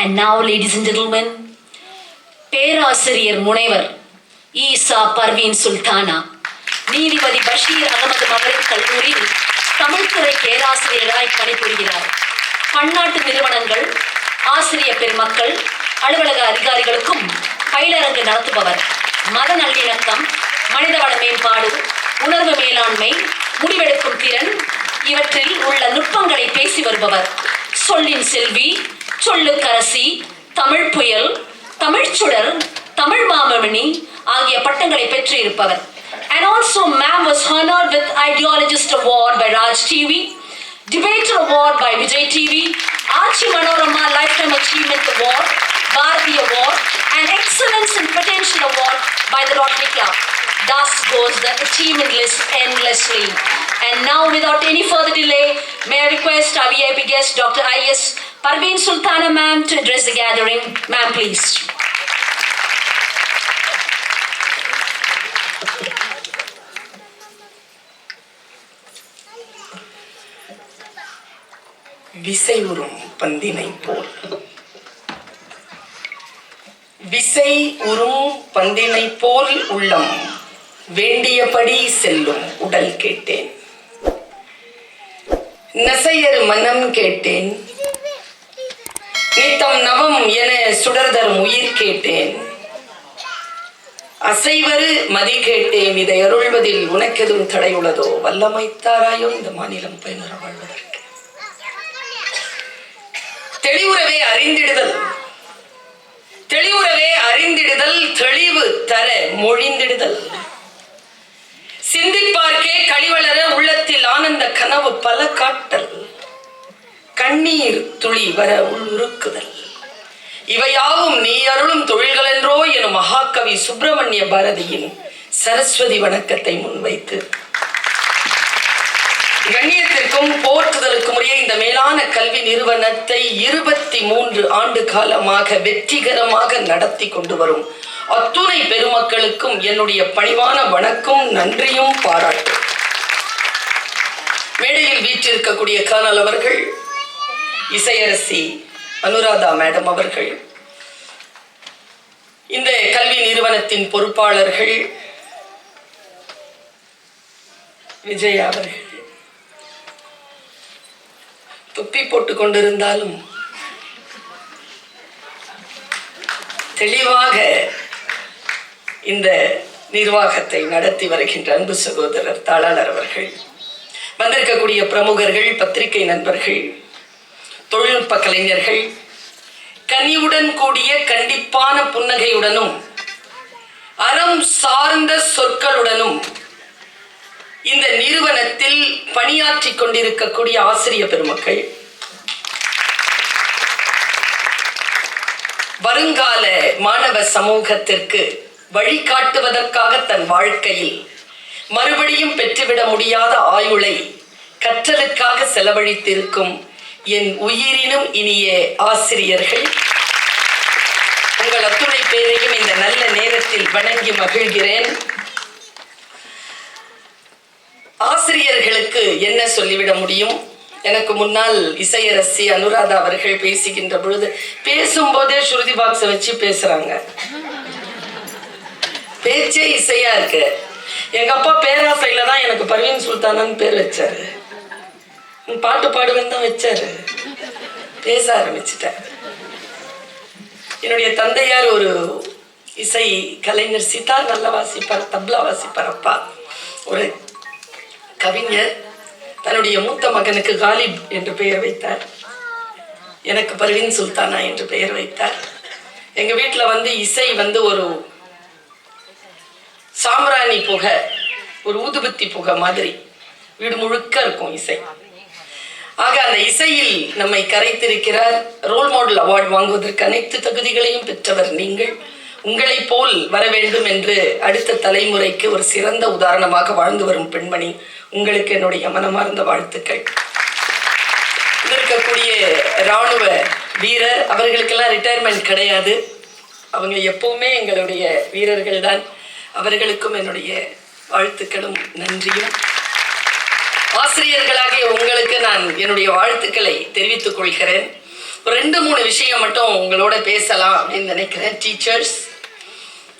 And now ladies and gentlemen பேராசிரியர் முனைவர் ஈசா பர்வீன் சுல்தானா நீதிபதி பஷீர் அகமது மகளிர் கல்லூரியில் தமிழ்துறை பேராசிரியராய் பணிபுரிகிறார். பன்னாட்டு நிறுவனங்கள் ஆசிரியர் பெருமக்கள் அலுவலக அதிகாரிகளுக்கும் பயிலரங்கு நடத்துபவர். மத நல்லிணக்கம் மனிதவள மேம்பாடு உணர்வு மேலாண்மை முடிவெடுக்கும் திறன் இவற்றில் உள்ள நுட்பங்களை பேசி வருபவர். சொல்லின் செல்வி சொல்லுக்கரசி தமிழ் புயல் தமிழ்ச்சுடர் தமிழ் மாமணி ஆகிய பட்டங்களை பெற்று இருப்பவர் And also ma'am was honored with Ideologist Award by Raj TV, Debater Award by Vijay TV, Archie Manorama Lifetime Achievement Award, Bharati Award, and Excellence in Potential Award by the Rotary Club. Thus goes the achievement list endlessly. And now, without any further delay, may I request our VIP guest, Dr. I.S. Parveen Sultana ma'am, to address the gathering. Ma'am, please. விசை உறும் பந்தினை போல் விசை உறும் பந்தினை போல் உள்ளம் வேண்டியபடி செல்லும் உடல் கேட்டேன் நசையர் மனம் கேட்டேன் சீத்தம் நவம் என சுடர்தரும் உயிர் கேட்டேன். அசைவரு மதி கேட்டேன். இதை அருள்வதில் உனக்கெதுவும் தடையுள்ளதோ வல்லமைத்தாராயோ இந்த மாநிலம் பயனர வாழ்வதற்கு. தெளிவுறவே அறிந்திடுதல். தெளிவுறவே அறிந்திடுதல் தெளிவு தர மொழிந்திடுதல். சிந்திப்பார்க்கே கழிவளர உள்ளத்தில் ஆனந்த கனவு பல காட்டல். கண்ணீர் துளி வர உருக்குதல். இவையாவும் நீ அருளும் தொழில்களென்றோ எனும் மகாகவி சுப்பிரமணிய பாரதியின் சரஸ்வதி வணக்கத்தை முன்வைத்து. கண்ணியத்திற்கும் போற்றுதலுக்கும் உரிய இந்த மேலான கல்வி நிறுவனத்தை இருபத்தி மூன்று ஆண்டு காலமாக வெற்றிகரமாக நடத்தி கொண்டு வரும் அத்துணை பெருமக்களுக்கும் என்னுடைய பணிவான வணக்கம் நன்றியும் பாராட்டு மேடையில் வீற்றிருக்கக்கூடிய கர்னல் அவர்கள் இசையரசி அனுராதா மேடம் அவர்கள் இந்த கல்வி நிறுவனத்தின் பொறுப்பாளர்கள் விஜய் அவர்கள். துப்பி போட்டு கொண்டிருந்தாலும் தெளிவாக இந்த நிர்வாகத்தை நடத்தி வருகின்ற அன்பு சகோதரர் தாளாளர் அவர்கள் வந்திருக்கக்கூடிய பிரமுகர்கள் பத்திரிகை நண்பர்கள் தொழில்நுட்ப கலைஞர்கள் கனிவுடன் கூடிய கண்டிப்பான புன்னகையுடனும் அறம் சார்ந்த சொற்களுடனும் இந்த நிறுவனத்தில் பணியாற்றி கொண்டிருக்கக்கூடிய ஆசிரிய பெருமக்கள் வருங்கால மாணவ சமூகத்திற்கு வழிகாட்டுவதற்காக தன் வாழ்க்கையில் மறுபடியும் பெற்றுவிட முடியாத ஆயுளை கற்றலுக்காக செலவழித்திருக்கும் என் உயிரினும் இனிய ஆசிரியர்கள் உங்கள் அத்துணை பேரையும் இந்த நல்ல நேரத்தில் வணங்கி மகிழ்கிறேன். ஆசிரியர்களுக்கு என்ன சொல்லிவிட முடியும்? எனக்கு முன்னால் இசையரசி அனுராதா அவர்கள் பேசுகின்ற பொழுது பேசும்போதே ஸ்ருதி பாக்ஸை வச்சு பேசுறாங்க. பேச்சே இசையா இருக்கு. எங்க அப்பா பேராசையில தான் எனக்கு பர்வீன் சுல்தானான்னு பேர் வச்சாரு. பாட்டு பாடுவேன்னு தான் வச்சாரு. பேச ஆரம்பிச்சிட்டேன். என்னுடைய தந்தையார் ஒரு இசை கலைஞர் சித்தார் நல்ல வாசிப்பார் தப்லா வாசிப்பார் அப்பா. ஒரு கவிஞர். தன்னுடைய மூத்த மகனுக்கு காலிப் என்று பெயர் வைத்தார். எனக்கு பர்வீன் சுல்தானா என்று பெயர் வைத்தார். எங்க வீட்டில் வந்து இசை வந்து ஒரு சாம்பிராணி புகை ஒரு ஊதுபத்தி புகை மாதிரி. வீடு முழுக்க இருக்கும் இசை. ஆக அந்த இசையில் நம்மை கரைத்திருக்கிறார் ரோல் மாடல் அவார்டு வாங்குவதற்கு அனைத்து தகுதிகளையும் பெற்றவர் நீங்கள். உங்களைப் போல் வர வேண்டும் என்று அடுத்த தலைமுறைக்கு ஒரு சிறந்த உதாரணமாக வாழ்ந்து வரும் பெண்மணி உங்களுக்கு என்னுடைய மனமார்ந்த வாழ்த்துக்கள். இருக்கக்கூடிய இராணுவ வீரர் அவர்களுக்கெல்லாம் ரிட்டையர்மெண்ட் கிடையாது. அவங்க எப்பவுமே எங்களுடைய வீரர்கள் தான் அவர்களுக்கும் என்னுடைய வாழ்த்துக்களும் நன்றியும். ஆசிரியர்களாகிய உங்களுக்கு நான் என்னுடைய வாழ்த்துக்களை தெரிவித்துக் கொள்கிறேன். ஒரு ரெண்டு மூணு விஷயம் மட்டும் உங்களோட பேசலாம் அப்படின்னு நினைக்கிறேன். டீச்சர்ஸ்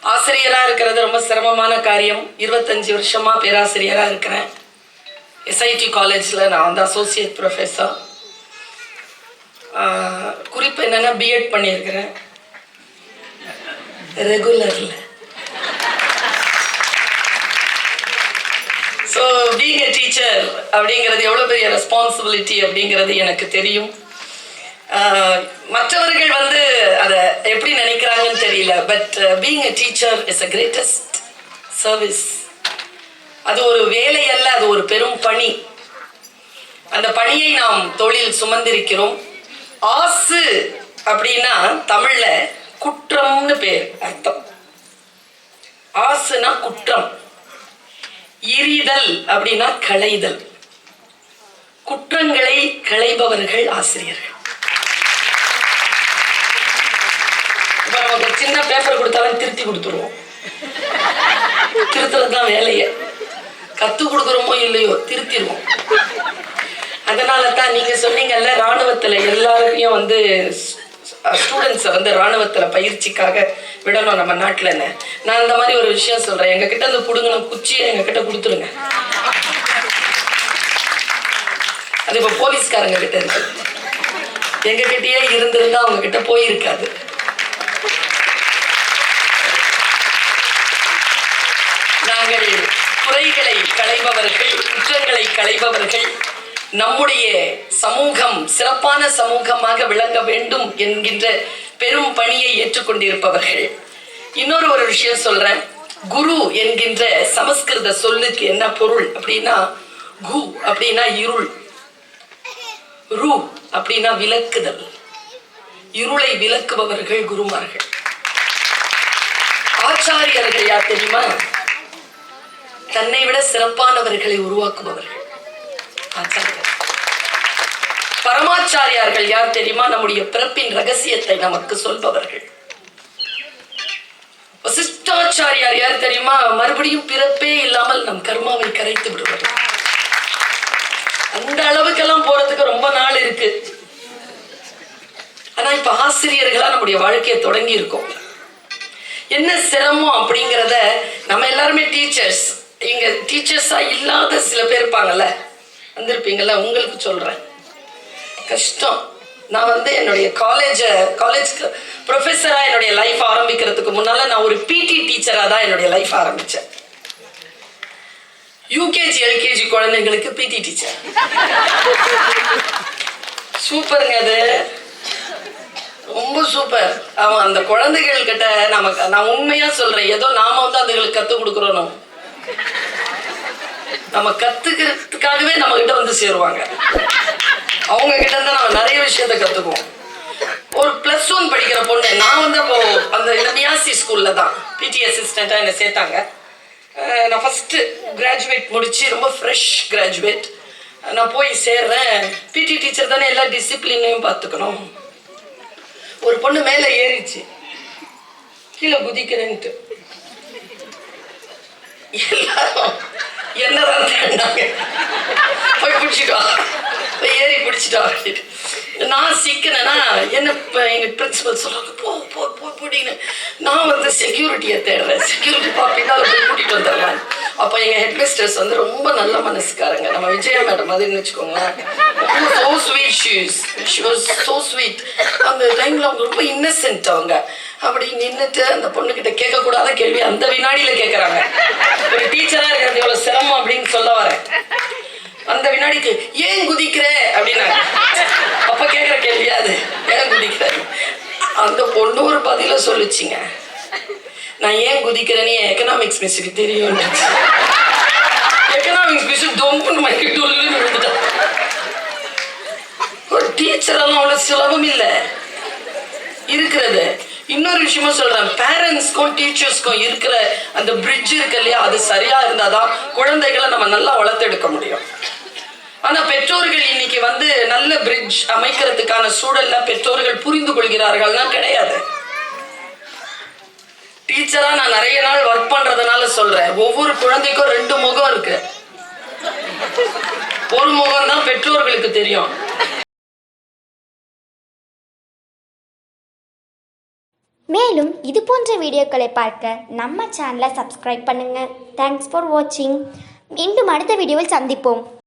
ஆசிரியராக இருக்கிறது ரொம்ப சிரமமான காரியம். இருபத்தஞ்சி வருஷமாக பேராசிரியராக இருக்கிறேன். எஸ்ஐடி காலேஜில் நான் வந்து அசோசியேட் ப்ரொஃபஸர் குறிப்பு என்னென்னா பிஎட் பண்ணியிருக்கிறேன். ரெகுலரில் ஸோ பீங் எ டீச்சர் அப்படிங்கிறது எவ்வளோ பெரிய ரெஸ்பான்சிபிலிட்டி அப்படிங்கிறது எனக்கு தெரியும். Uh, மற்றவர்கள் வந்து அதை எப்படி நினைக்கிறாங்கன்னு தெரியல but being a teacher is a greatest service அது ஒரு வேலை அல்ல அது ஒரு பெரும் பணி. அந்த பணியை நாம் தொழில் சுமந்திருக்கிறோம். ஆசு அப்படின்னா தமிழ்ல குற்றம்னு பேர் அர்த்தம். ஆசுனா குற்றம். எரிதல் அப்படின்னா களைதல். குற்றங்களை களைபவர்கள் ஆசிரியர்கள். இப்ப நமக்கு சின்ன பேப்பர் கொடுத்தாலும் திருத்தி கொடுத்துருவோம். திருத்துறது தான் வேலையே. கத்து கொடுக்குறோமோ இல்லையோ திருத்திடுவோம் அதனால தான் நீங்க சொன்னீங்கல்ல ராணுவத்துல எல்லாரையும் வந்து ஸ்டூடெண்ட்ஸை வந்து ராணுவத்துல பயிற்சிக்காக விடணும் நம்ம நாட்டுலன்னு. நான் இந்த மாதிரி ஒரு விஷயம் சொல்றேன். எங்ககிட்ட அந்த புடுங்கின குச்சியை எங்ககிட்ட கொடுத்துருங்க. அது இப்போ போலீஸ்காரங்க கிட்ட இருக்கு. எங்ககிட்டயே இருந்திருந்தா அவங்க கிட்ட போயிருக்காது. நாங்கள் குறைகளை களைபவர்கள் குற்றங்களை களைபவர்கள் நம்முடைய சமூகம் சிறப்பான சமூகமாக விளங்க வேண்டும் என்கின்ற பெரும் பணியை ஏற்றுக்கொண்டிருப்பவர்கள். இன்னொரு ஒரு விஷயம் சொல்றேன். குரு என்கின்ற சமஸ்கிருத சொல்லுக்கு என்ன பொருள் அப்படின்னா கு அப்படின்னா இருள். ரு அப்படின்னா விளக்குதல். இருளை விளக்குபவர்கள் குருமார்கள். ஆச்சாரியர்கள் யார் தெரியுமா? தன்னை விட சிறப்பானவர்களை உருவாக்குபவர்கள். பரமாச்சாரியார்கள் யார் தெரியுமா? நம்முடைய பிறப்பின் ரகசியத்தை நமக்கு சொல்பவர்கள். வசிஷ்டாச்சாரியார் யார் தெரியுமா? மறுபடியும் பிறப்பே இல்லாமல் நம் கர்மாவை கரைத்து விடுவார்கள் அந்த அளவுக்கெல்லாம் போறதுக்கு ரொம்ப நாள் இருக்கு. ஆனா இப்ப ஆசிரியர்களா நம்முடைய வாழ்க்கையை தொடங்கி இருக்கோம். என்ன சிரமம் அப்படிங்கிறத நம்ம எல்லாருமே டீச்சர்ஸ் இங்க டீச்சர்ஸா இல்லாத சில பேர் இருப்பாங்கல்ல? வந்திருப்பீங்களா உங்களுக்கு சொல்கிறேன் கஷ்டம். நான் வந்து என்னுடைய காலேஜை காலேஜ்க்கு ப்ரொஃபஸராக என்னுடைய லைஃப் ஆரம்பிக்கிறதுக்கு முன்னால் நான் ஒரு பிடி டீச்சராக தான் என்னுடைய லைஃப் ஆரம்பித்தேன் யூகேஜி எல்கேஜி குழந்தைங்களுக்கு பிடி டீச்சர் சூப்பருங்க அது. ரொம்ப சூப்பர். அவன் அந்த குழந்தைகள் கிட்ட நமக்கு நான் உண்மையா சொல்றேன். ஏதோ நாம வந்து அதுகளுக்கு கத்து கொடுக்குறோம் நம்ம கத்துக்கிறதுக்காகவே நம்ம கிட்ட வந்து சேருவாங்க. அவங்க கிட்ட இருந்து நம்ம நிறைய விஷயத்த கத்துக்குவோம். ஒரு பிளஸ் ஒன் படிக்கிற பொண்ணு நான் வந்து அப்போ அந்த இந்த ஸ்கூல்ல தான் பிடி அசிஸ்டண்டா என்னை சேர்த்தாங்க. நான் ஃபர்ஸ்ட் கிராஜுவேட் முடிச்சு ரொம்ப ஃப்ரெஷ் கிராஜுவேட் நான் போய் சேர்றேன். பிடி டீச்சர் தானே எல்லா டிசிப்ளினையும் பார்த்துக்கணும். ஒரு பொண்ணு மேலே ஏறிச்சு. கீழே குதிக்கிறேன்ட்டு. எல்லாரும் என்னதான் தேடினாங்க. போய் பிடிச்சிட்டு வா. போய் ஏறி பிடிச்சிட்டு வா நான் சிக்கினேன்னா என்ன இப்போ எங்கள் பிரின்சிபல் சொல்கிறாங்க போ போ போ போடின்னு. நான் வந்து செக்யூரிட்டியை தேடுறேன். செக்யூரிட்டி பா பின்னால் போய் கூட்டிகிட்டு வந்துடுறேன். அப்போ எங்கள் ஹெட்மிஸ்டர்ஸ் வந்து ரொம்ப நல்ல மனசுக்காரங்க. நம்ம விஜயா மேடம் மாதிரின்னு வச்சுக்கோங்களேன். So sweet shoes she was so sweet அந்த டைமில் அவங்க ரொம்ப இன்னசென்ட் அவங்க. அப்படி நின்றுட்டு அந்த பொண்ணுக்கிட்ட கேட்கக்கூடாத கேள்வி அந்த வினாடியில் கேட்குறாங்க ஒரு டீச்சராக இருக்கிறது எவ்வளோ சிரமம் அப்படின்னு சொல்ல வரேன். அந்த வினாடிக்கு ஏன் குதிக்கிற? அப்படின்னாங்க. அப்போ கேட்குற கேள்வியா அது? ஏன் குதிக்கிற? அந்த பொண்ணு ஒரு பதில சொல்லுச்சுங்க. நான் ஏன் குதிக்கிறேன்னு எக்கனாமிக்ஸ் மிஸ்ஸுக்கு தெரியும். எக்கனாமிக்ஸ் மிஸ் தொம்புன்னு மைக்கு டொல்லுன்னு விழுந்துட்டா ஒரு டீச்சரெல்லாம் அவ்வளோ சுலபம் இல்லை. இருக்கிறது. இன்னொரு விஷயமா சொல்றேன். பேரண்ட்ஸ்க்கும் டீச்சர்ஸ்க்கும் இருக்கிற அந்த பிரிட்ஜ் இருக்கு இல்லையா? அது சரியா இருந்தாதான் குழந்தைகளை நம்ம நல்லா வளர்த்தெடுக்க முடியும். ஆனா பெற்றோர்கள் இன்னைக்கு வந்து நல்ல பிரிட்ஜ் அமைக்கிறதுக்கான சூழல்ல பெற்றோர்கள் புரிந்து கொள்கிறார்கள்னா கிடையாது. டீச்சரா நான் நிறைய நாள் ஒர்க் பண்றதுனால சொல்றேன். ஒவ்வொரு குழந்தைக்கும் ரெண்டு முகம் இருக்கு. ஒரு முகம் தான் பெற்றோர்களுக்கு தெரியும். மேலும் இது போன்ற வீடியோக்களை பார்க்க நம்ம சேனலை சப்ஸ்கிரைப் பண்ணுங்க. தேங்க்ஸ் ஃபார் வாட்சிங் மீண்டும் அடுத்த வீடியோவில் சந்திப்போம்.